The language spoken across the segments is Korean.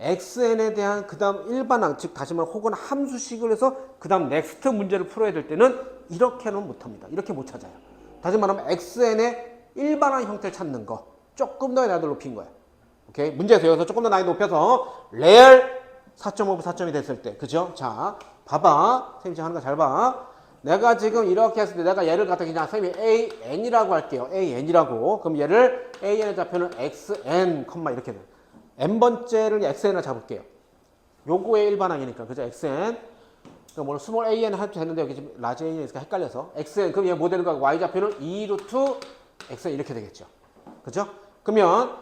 xn에 대한 그 다음 일반항, 즉 다시 말해 혹은 함수식을 해서 그 다음 넥스트 문제를 풀어야 될 때는 이렇게는 못합니다. 이렇게 못 찾아요. 다시 말하면 xn의 일반항 형태를 찾는 거 조금 더 난이도를 높인 거예요. 오케이 문제에서 여기서 조금 더 난이도 높여서 레알 4.5분 4점이 됐을 때 그죠? 자 봐봐 선생님 하는 거 잘 봐. 내가 지금 이렇게 했을 때 내가 얘를 갖다 그냥 선생님이 AN이라고 할게요. AN이라고. 그럼 얘를 AN의 좌표는 XN, 이렇게 돼. N번째를 XN을 잡을게요. 요거의 일반항이니까. 그죠? XN. 그럼 오늘 스몰 AN 해도 되는데 여기 지금 라지 AN이 있으니까 헷갈려서. XN. 그럼 얘뭐 되는 거야? Y 좌표는 2 루트 XN 이렇게 되겠죠. 그죠? 그러면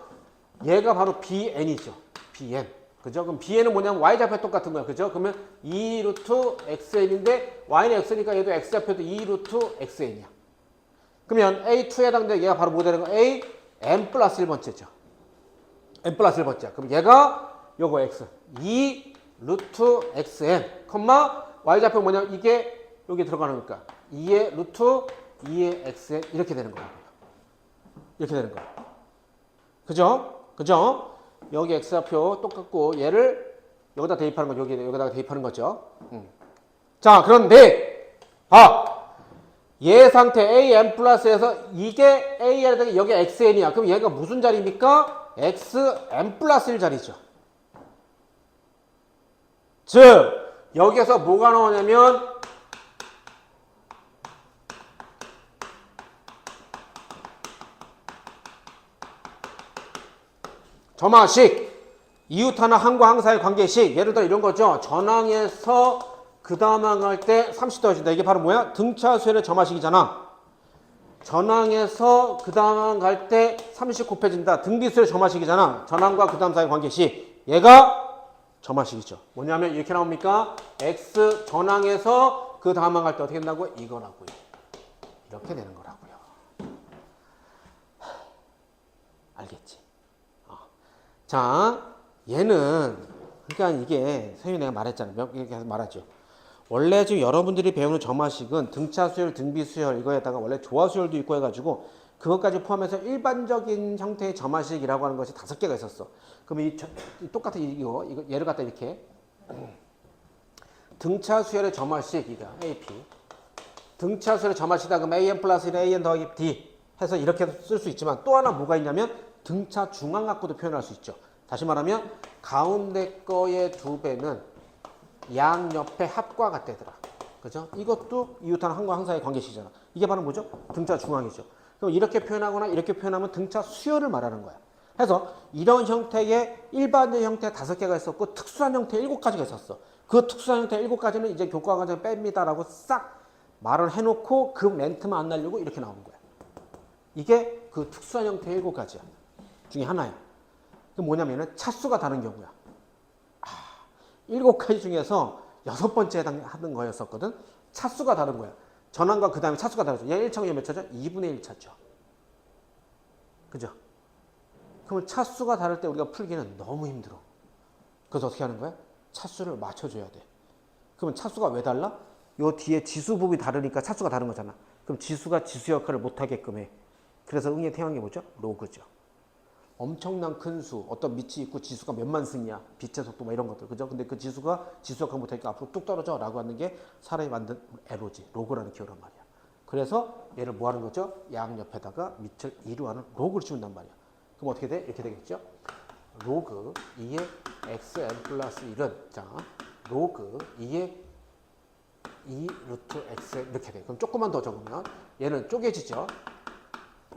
얘가 바로 BN이죠. BN. 그죠? 그럼 BN은 뭐냐면 Y 좌표 똑같은 거야. 그죠? 그러면 2 루트 XN인데 Y는 X니까 얘도 X 좌표도 2 루트 XN이야. 그러면 A2에 해당되는 얘가 바로 뭐 되는 거야? A, N 플러스 1번째죠. N 플러스 1번째. 그럼 얘가 요거 X. 2 루트 XN, 컴마 Y 좌표 뭐냐? 이게 여기 들어가는 거니까 2의 루트 2의 XN 이렇게 되는 거예요. 이렇게 되는 거야. 그죠? 그죠? 여기 x좌표 똑같고 얘를 여기다 대입하는 거죠. 여기 여기다가 대입하는 거죠. 음. 자, 그런데 아, 얘 상태 a n 플러스에서 이게 a에 대해 여기 xn이야. 그럼 얘가 무슨 자리입니까? Xn 플러스 1 자리죠. 즉 여기에서 뭐가 나오냐면 점화식 이웃 하나 항과 항사의 관계식 예를 들어 이런 거죠. 전항에서 그 다음 항할 때 30 더해진다. 이게 바로 뭐야? 등차수열의 점화식이잖아 전항에서 그 다음 항갈때 30 곱해진다. 등비수열의 점화식이잖아. 전항과 그 다음 사이의 관계식 얘가 점화식이죠. 뭐냐면 이렇게 나옵니까? X 전항에서 그 다음 항갈때 어떻게 된다고 이거라고요. 이렇게 되는 거라고요. 알겠지? 자, 얘는 그러니까 이게 선생님이 내가 개 계속 말하죠. 원래 지금 여러분들이 배우는 점화식은 등차 수열, 등비 수열 이거에다가 원래 조화 수열도 있고 해가지고 그것까지 포함해서 일반적인 형태의 점화식이라고 하는 것이 다섯 개가 있었어. 그러면 이, 똑같은 이거 이거 얘를 갖다 이렇게 등차 수열의 점화식 이거 AP 등차 수열의 점화식이다 그럼 AN 플러스 1 AN 더하기 D 해서 이렇게 쓸 수 있지만 또 하나 뭐가 있냐면 등차 중앙 갖고도 표현할 수 있죠. 다시 말하면 가운데 거의 두 배는 양옆의 합과 같대더라. 그죠? 이것도 이웃하는 항과 항사의 관계식이잖아. 이게 바로 뭐죠? 등차 중앙이죠. 그럼 이렇게 표현하거나 이렇게 표현하면 등차 수열을 말하는 거야. 그래서 이런 형태의 일반적 형태 다섯 개가 있었고 특수한 형태 일곱 가지가 있었어. 그 특수한 형태 일곱 가지는 이제 교과 과정에 뺍니다라고 싹 말을 해놓고 그 멘트만 안 날리고 이렇게 나오는 거야. 이게 그 특수한 형태의 일곱 가지야. 중에 하나야. 그 뭐냐면은 차수가 다른 경우야. 아, 일곱 가지 중에서 여섯 번째 해당하는 거였었거든. 차수가 다른 거야. 전환과 그 다음에 차수가 다르죠. 얘 1차고 얘몇 차죠? 2분의 1 차죠. 그죠? 그러면 차수가 다를 때 우리가 풀기는 너무 힘들어. 그래서 어떻게 하는 거야? 차수를 맞춰줘야 돼. 그러면 차수가 왜 달라? 요 뒤에 지수 부분이 다르니까 차수가 다른 거잖아. 그럼 지수가 지수 역할을 못하게끔 해. 그래서 태어난 게 뭐죠? 로그죠. 엄청난 큰 수, 어떤 밑이 있고 지수가 몇만 승이야. 빛의 속도 뭐 이런 것들. 그죠? 근데 그 지수가 지수 역할 못하니까 앞으로 뚝 떨어져 라고 하는 게 사람이 만든 에로지, 로그라는 기호란 말이야. 그래서 얘를 뭐 하는 거죠? 양 옆에다가 밑을 이루하는 로그를 치운단 말이야. 그럼 어떻게 돼? 이렇게 되겠죠? 로그 2의 xn 플러스 1은 자, 로그 2의 2 루트 x 이렇게 돼. 그럼 조금만 더 적으면 얘는 쪼개지죠.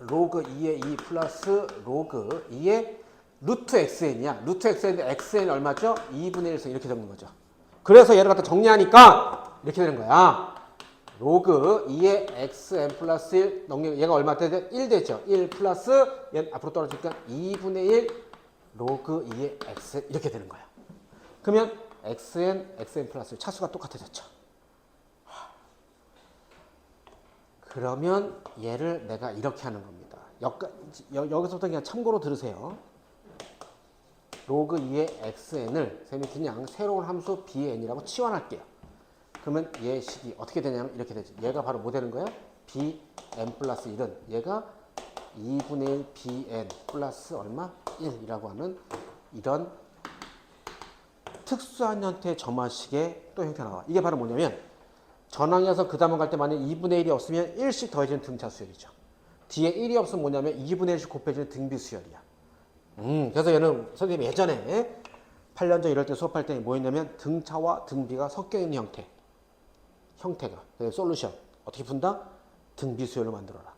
로그 2의 2 플러스 로그 2의 루트 xn이야. 루트 xn인데 xn 얼마죠? 2분의 1승 이렇게 적는 거죠. 그래서 얘를 갖다 정리하니까 이렇게 되는 거야. 로그 2의 xn 플러스 1 넘기면 얘가 얼마 돼? 1 되죠. 1 플러스 얘 앞으로 떨어지니까 2분의 1 로그 2의 xn 이렇게 되는 거야. 그러면 xn, xn 플러스 1 차수가 똑같아졌죠. 그러면 얘를 내가 이렇게 하는 겁니다. 여기, 여기서부터 그냥 참고로 들으세요. 로그 2의 xn을 쌤이 그냥 새로운 함수 bn이라고 치환할게요. 그러면 얘 식이 어떻게 되냐면 이렇게 되죠. 얘가 바로 뭐 되는 거야? bn 플러스 1은 얘가 2분의 1 bn 플러스 얼마? 1이라고 하는 이런 특수한 형태의 점화식의 또 형태가 나와. 이게 바로 뭐냐면 전항에서 그 다음을 갈때 만약 2분의 1이 없으면 1씩 더해지는 등차 수열이죠. 뒤에 1이 없으면 뭐냐면 2분의 1씩 곱해지는 등비 수열이야. 음, 그래서 얘는 선생님이 예전에 8년 전 이럴 때 수업할 때 뭐였냐면 등차와 등비가 섞여 있는 형태. 형태가. 솔루션. 어떻게 푼다? 등비 수열로 만들어라.